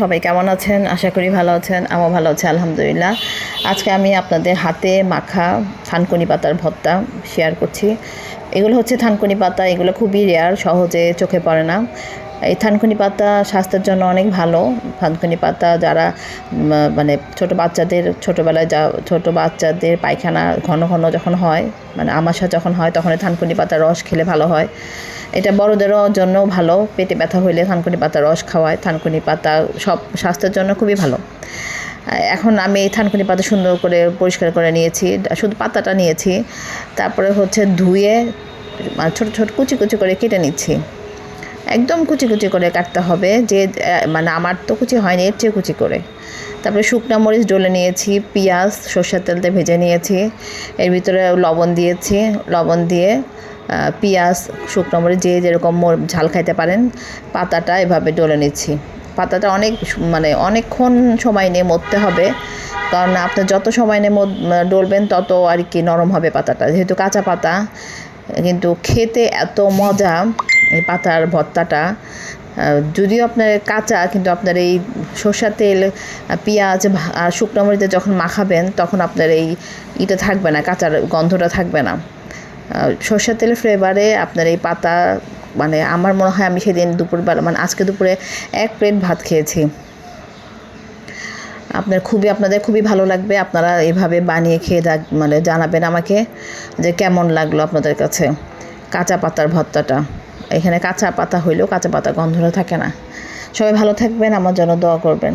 সবাই কেমন আছেন? আশা করি ভালো আছেন। আমিও ভালো আছি, আলহামদুলিল্লাহ। আজকে আমি আপনাদের হাতে মাখা থানকুনি পাতার ভর্তা শেয়ার করছি। এগুলো হচ্ছে থানকুনি পাতা, এগুলো খুবই রেয়ার সহজে চোখে পড়ে না। এই থানকুনি পাতা স্বাস্থ্যের জন্য অনেক ভালো। থানকুনি পাতা যারা মানে ছোট বাচ্চাদের, ছোটোবেলায় যা, ছোট বাচ্চাদের পায়খানা ঘন ঘন যখন হয় মানে আমাশা যখন হয়, তখন এই থানকুনি পাতার রস খেলে ভালো হয়। এটা বড়দেরও জন্য ভালো, পেটে ব্যথা হইলে থানকুনি পাতার রস খাওয়ায়। থানকুনি পাতা সব স্বাস্থ্যের জন্য খুবই ভালো। এখন আমি এই থানকুনি পাতা সুন্দর করে পরিষ্কার করে নিয়েছি, শুধু পাতাটা নিয়েছি। তারপরে হচ্ছে ধুয়ে মানে ছোটো ছোটো কুচি কুচি করে কেটে নিচ্ছি। একদম কুচি কুচি করে কাটতে হবে যে মানে আমার তো কুচি হয়নি, এর চেয়ে কুচি করে। তারপরে শুকনো মরিচ ডলে নিয়েছি, পেঁয়াজ, সর্ষের তেলতে ভেজে নিয়েছি, এর ভিতরে লবণ দিয়েছি, লবণ দিয়ে পেঁয়াজ, শুকনো মরিচ যে যেরকম ঝাল খাইতে পারেন, পাতাটা এভাবে ডলে নিচ্ছি। পাতাটা অনেক মানে অনেকক্ষণ সময় নিয়ে মরতে হবে, কারণ আপনি যত সময় নিয়ে ডলবেন তত আর কি নরম হবে পাতাটা। যেহেতু কাঁচা পাতা, কিন্তু খেতে এত মজা পাতার ভর্তাটা। যদিও আপনার কাঁচা, কিন্তু আপনার এই সর্ষার তেল, পেঁয়াজ আর শুকনো মরিচে যখন মাখাবেন, তখন আপনার এই ইটা থাকবে না, কাঁচার গন্ধটা থাকবে না। সর্ষের তেলের ফ্লেভারে আপনার এই পাতা মানে আমার মনে হয় আমি সেদিন দুপুরবেলা মানে আজকে দুপুরে এক প্লেট ভাত খেয়েছি। আপনার খুবই, আপনাদের খুবই ভালো লাগবে, আপনারা এভাবে বানিয়ে খেয়ে মানে জানাবেন আমাকে যে কেমন লাগল আপনাদের কাছে কাঁচা পাতার ভর্তাটা। এখানে কাঁচা পাতা হইলেও কাঁচা পাতা গন্ধটা থাকে না। সবাই ভালো থাকবেন, আমার জন্য দোয়া করবেন।